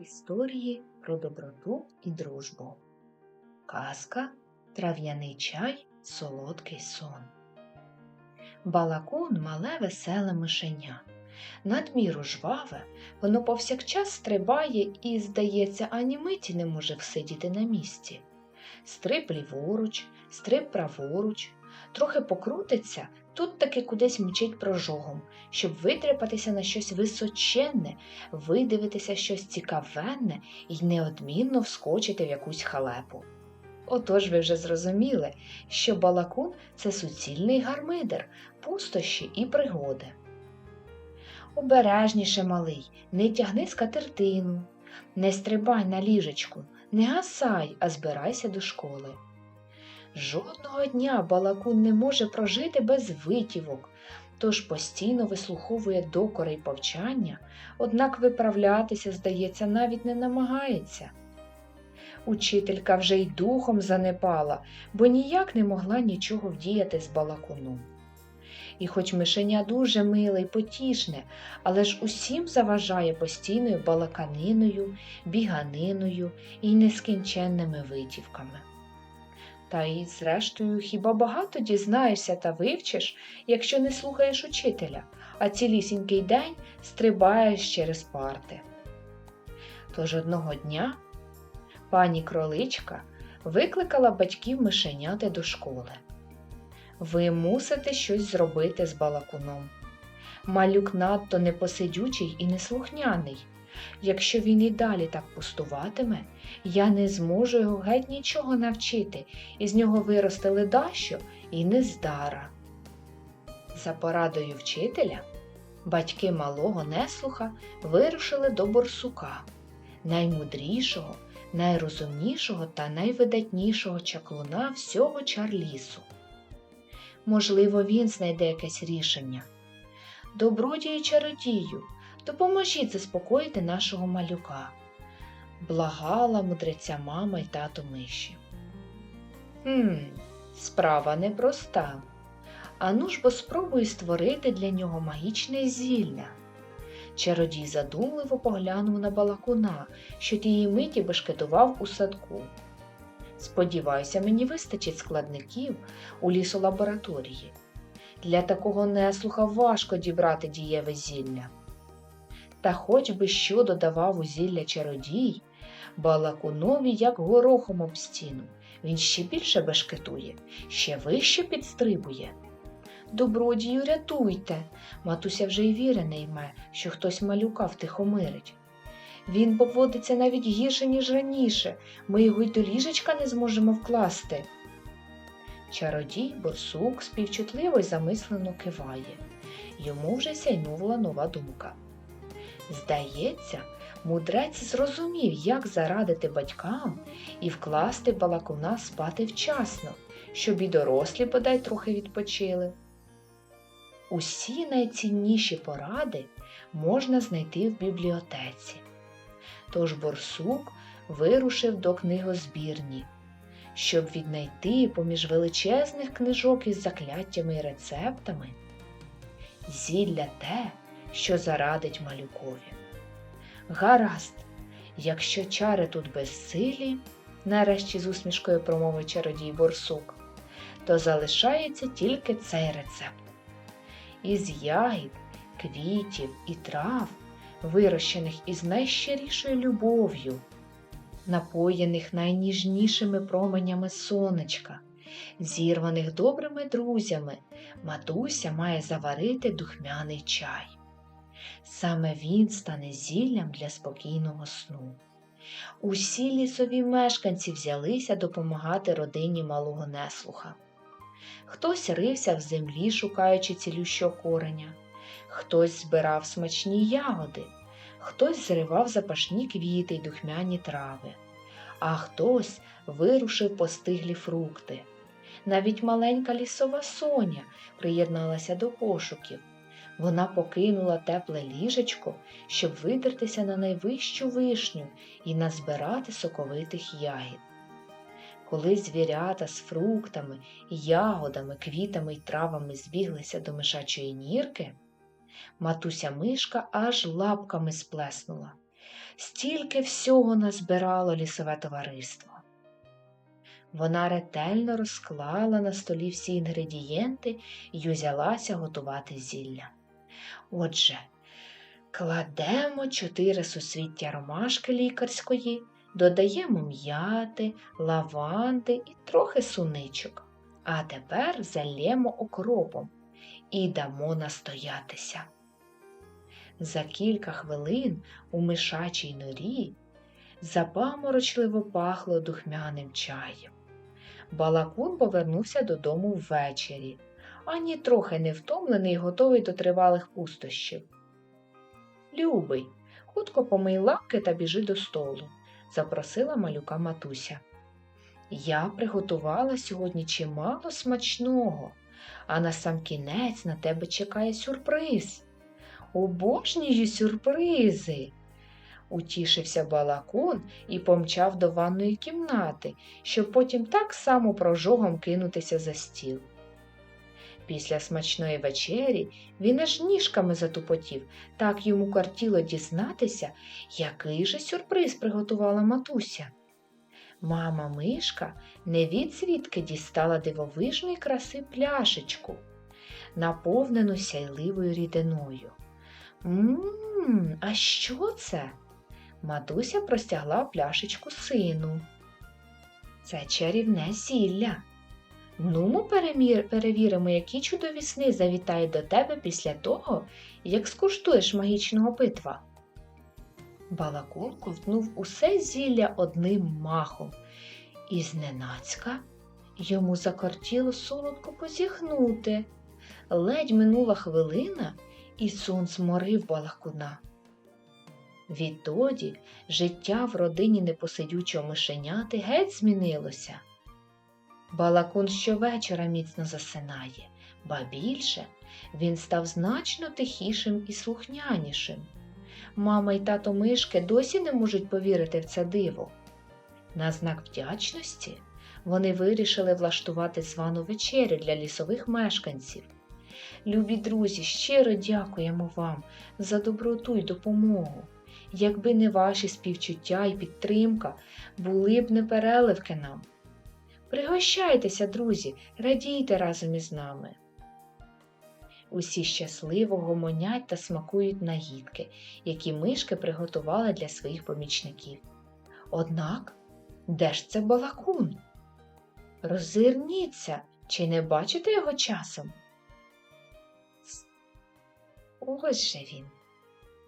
Історії про доброту і дружбу. Казка Трав'яний чай, солодкий сон. Балакун мале веселе мишеня. Надміру жваве, воно повсякчас стрибає і, здається, ані миті не може всидіти на місці. Стриб ліворуч, стриб праворуч, трохи покрутиться, тут таки кудись мчить прожогом, щоб витряпатися на щось височенне, видивитися щось цікавенне і неодмінно вскочити в якусь халепу. Отож ви вже зрозуміли, що балакун це суцільний гармидер, пустощі і пригоди. Обережніше, малий, не тягни скатертину, не стрибай на ліжечку, не гасай, а збирайся до школи. Жодного дня балакун не може прожити без витівок, тож постійно вислуховує докори й повчання, однак виправлятися, здається, навіть не намагається. Учителька вже й духом занепала, бо ніяк не могла нічого вдіяти з балакуном. І хоч мишеня дуже миле й потішне, але ж усім заважає постійною балаканиною, біганиною і нескінченними витівками. Та й, зрештою, хіба багато дізнаєшся та вивчиш, якщо не слухаєш учителя, а цілісінький день стрибаєш через парти. Тож одного дня пані кроличка викликала батьків мишеняти до школи. Ви мусите щось зробити з балакуном. Малюк надто непосидючий і неслухняний. Якщо він і далі так пустуватиме, я не зможу його геть нічого навчити, і з нього виросте ледащо і нездара. За порадою вчителя батьки малого неслуха вирушили до борсука, наймудрішого, найрозумнішого та найвидатнішого чаклуна всього чарлісу. Можливо, він знайде якесь рішення. Добродію чародію, допоможіть заспокоїти нашого малюка, благала мудреця мама й тато миші. Хм, справа непроста. Ану ж бо спробуй створити для нього магічне зілля. Чародій задумливо поглянув на балакуна, що тієї миті бешкетував у садку. Сподіваюся, мені вистачить складників у лісолабораторії. Для такого неслуха важко дібрати дієве зілля. Та хоч би що додавав у зілля чародій, балакунові, як горохом об стіну, він ще більше бешкетує, ще вище підстрибує. Добродію, рятуйте, матуся вже й віри не йме, що хтось малюка втихомирить. Він поводиться навіть гірше, ніж раніше, ми його й до ліжечка не зможемо вкласти. Чародій борсук співчутливо й замислено киває. Йому вже сяйнула нова думка. Здається, мудрець зрозумів, як зарадити батькам і вкласти балакуна спати вчасно, щоб і дорослі бодай трохи відпочили. Усі найцінніші поради можна знайти в бібліотеці. Тож борсук вирушив до книгозбірні, щоб віднайти поміж величезних книжок із закляттями і рецептами зілля те, що зарадить малюкові. Гаразд, якщо чари тут безсилі, нарешті з усмішкою промовив чародій борсук, то залишається тільки цей рецепт. Із ягід, квітів і трав, вирощених із найщирішою любов'ю, напоєних найніжнішими променями сонечка, зірваних добрими друзями, матуся має заварити духмяний чай. Саме він стане зіллям для спокійного сну. Усі лісові мешканці взялися допомагати родині малого неслуха. Хтось рився в землі, шукаючи цілющого кореня, хтось збирав смачні ягоди, хтось зривав запашні квіти й духмяні трави, а хтось вирушив постиглі фрукти. Навіть маленька лісова соня приєдналася до пошуків. Вона покинула тепле ліжечко, щоб видертися на найвищу вишню і назбирати соковитих ягід. Коли звірята з фруктами, ягодами, квітами й травами збіглися до мишачої нірки, матуся мишка аж лапками сплеснула. стільки всього назбирало лісове товариство. Вона ретельно розклала на столі всі інгредієнти і узялася готувати зілля. Отже, кладемо чотири сусвіття ромашки лікарської, додаємо м'яти, лаванди і трохи суничок. А тепер залємо окропом і дамо настоятися. За кілька хвилин у мишачій норі запаморочливо пахло духмяним чаєм. Балакун повернувся додому ввечері, ані трохи не втомлений і готовий до тривалих пустощів. Любий, хутко помий лапки та біжи до столу, запросила малюка матуся. Я приготувала сьогодні чимало смачного, а на сам кінець на тебе чекає сюрприз. Обожнюю сюрпризи. Утішився балакун і помчав до ванної кімнати, щоб потім так само прожогом кинутися за стіл. Після смачної вечері він аж ніжками затупотів, так йому картіло дізнатися, який же сюрприз приготувала матуся. Мама мишка не від свідки дістала дивовижної краси пляшечку, наповнену сяйливою рідиною. Мм, а що це? Матуся простягла пляшечку сину. Це чарівне зілля. Ну, перемір... перевіримо, які чудові сни завітають до тебе після того, як скуштуєш магічного питва. Балакун ковтнув усе зілля одним махом, і зненацька йому закортіло солодко позіхнути. Ледь минула хвилина, і сон зморив балакуна. Відтоді життя в родині непосидючого мишеняти геть змінилося. Балакун щовечора міцно засинає, ба більше він став значно тихішим і слухнянішим. Мама й тато мишки досі не можуть повірити в це диво. На знак вдячності вони вирішили влаштувати звану вечерю для лісових мешканців. Любі друзі, щиро дякуємо вам за доброту й допомогу. Якби не ваші співчуття і підтримка, були б не переливки нам. Пригощайтеся, друзі, радійте разом із нами. Усі щасливо гомонять та смакують нагідки, які мишки приготували для своїх помічників. Однак, де ж це балакун? Роззирніться, чи не бачите його часом? Ось же він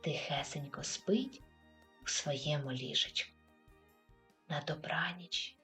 тихесенько спить у своєму ліжечку. На добраніч.